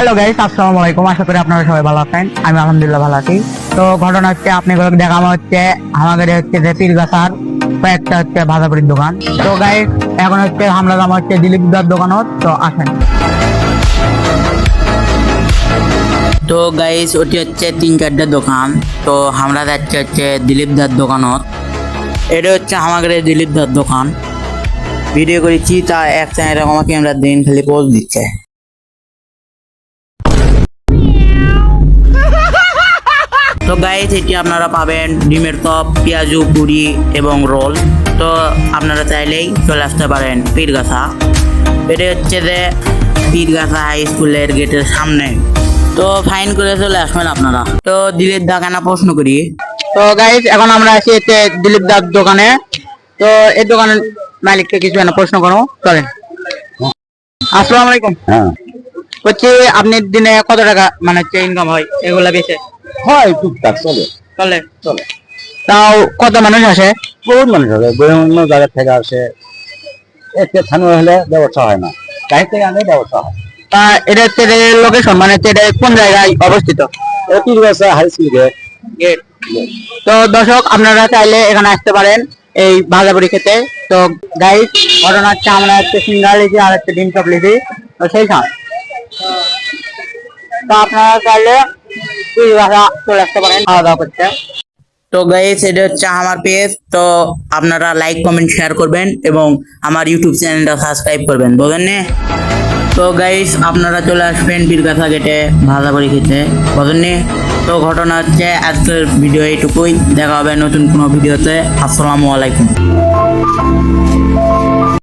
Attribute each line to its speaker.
Speaker 1: Hello guys আসসালামু আলাইকুম। আশা করি আপনারা সবাই ভালো আছেন। আমি আলহামদুলিল্লাহ ভালো আছি। তো ঘটনা হচ্ছে আপনাদের দেখানো হচ্ছে, আমাদের হচ্ছে যে পীরগাছার কয়েকটা হচ্ছে ভাজাপুরির দোকান। তো গাইস এখন হচ্ছে হামলা দাম হচ্ছে দিলীপ দার দোকানত। তো আসেন।
Speaker 2: তো গাইস ওটি হচ্ছে তিন চারটে দোকান। তো আমরা যাচ্ছি হচ্ছে দিলীপ দার দোকানত। এটা হচ্ছে আমাদের দিলীপ দার দোকান। ভিডিও করেছি, তা এক চ্যানেল আমাকে আমরা দিন খালি পোস্ট দিচ্ছে। তো গাইস এটি আপনারা পাবেন ডিমের টপ পেঁয়াজু পুরি এবং রোল। তো আপনারা চাইলেই চলে আসতে পারেন পীরগাছা। এটা হচ্ছে যে পীরগাছা হাই স্কুলের গেটের সামনে। তো ফাইন করে চলে আসবেন আপনারা। তো দিলের দা কেনা প্রশ্ন করি?
Speaker 1: তো গাইস এখন আমরা আছি হচ্ছে দিলীপ দার দোকানে। তো এই দোকানের মালিককে কিছু একটা প্রশ্ন করো। চলেন। আসসালামু আলাইকুম।
Speaker 3: হ্যাঁ।
Speaker 1: হচ্ছে আপনি দিনে কত টাকা মানে হচ্ছে ইনকাম হয়? এগুলা বেচে
Speaker 3: হয় টুকটাক চলে।
Speaker 1: চলে।
Speaker 3: চলে।
Speaker 1: তাও কত মানুষ আসে?
Speaker 3: বহুত মানুষ আছে বিভিন্ন জায়গা থেকে আসে। এতে স্থানীয় হলে ব্যবসা হয় না। কাহি থেকে আনলে ব্যবসা হয়।
Speaker 1: তা এটা হচ্ছে লোকেশন মানে এটা কোন জায়গায় অবস্থিত?
Speaker 3: বছর হাই স্কুল গেট।
Speaker 1: তো দর্শক আপনারা চাইলে এখানে আসতে পারেন এই ভাজাপুরি খেতে। তো গাইস ঘটনা হচ্ছে আমরা হচ্ছে সিঙ্গার লিখি আর হচ্ছে ডিম চপ লিখি। তো সেই খান তো আপনারা চাইলে
Speaker 2: তো গাইস এটা হচ্ছে আমার পেজ তো আপনারা লাইক কমেন্ট শেয়ার করবেন এবং আমার ইউটিউব চ্যানেলটা সাবস্ক্রাইব করবেন, বুঝলেন নে? তো গাইস আপনারা চলে আসবেন বীরগাথা গেটে ভাজা করে খেতে বুঝলেন নে? তো ঘটনা হচ্ছে, আজকের ভিডিও এইটুকুই দেখা হবে নতুন কোনো ভিডিওতে আসসালামু আলাইকুম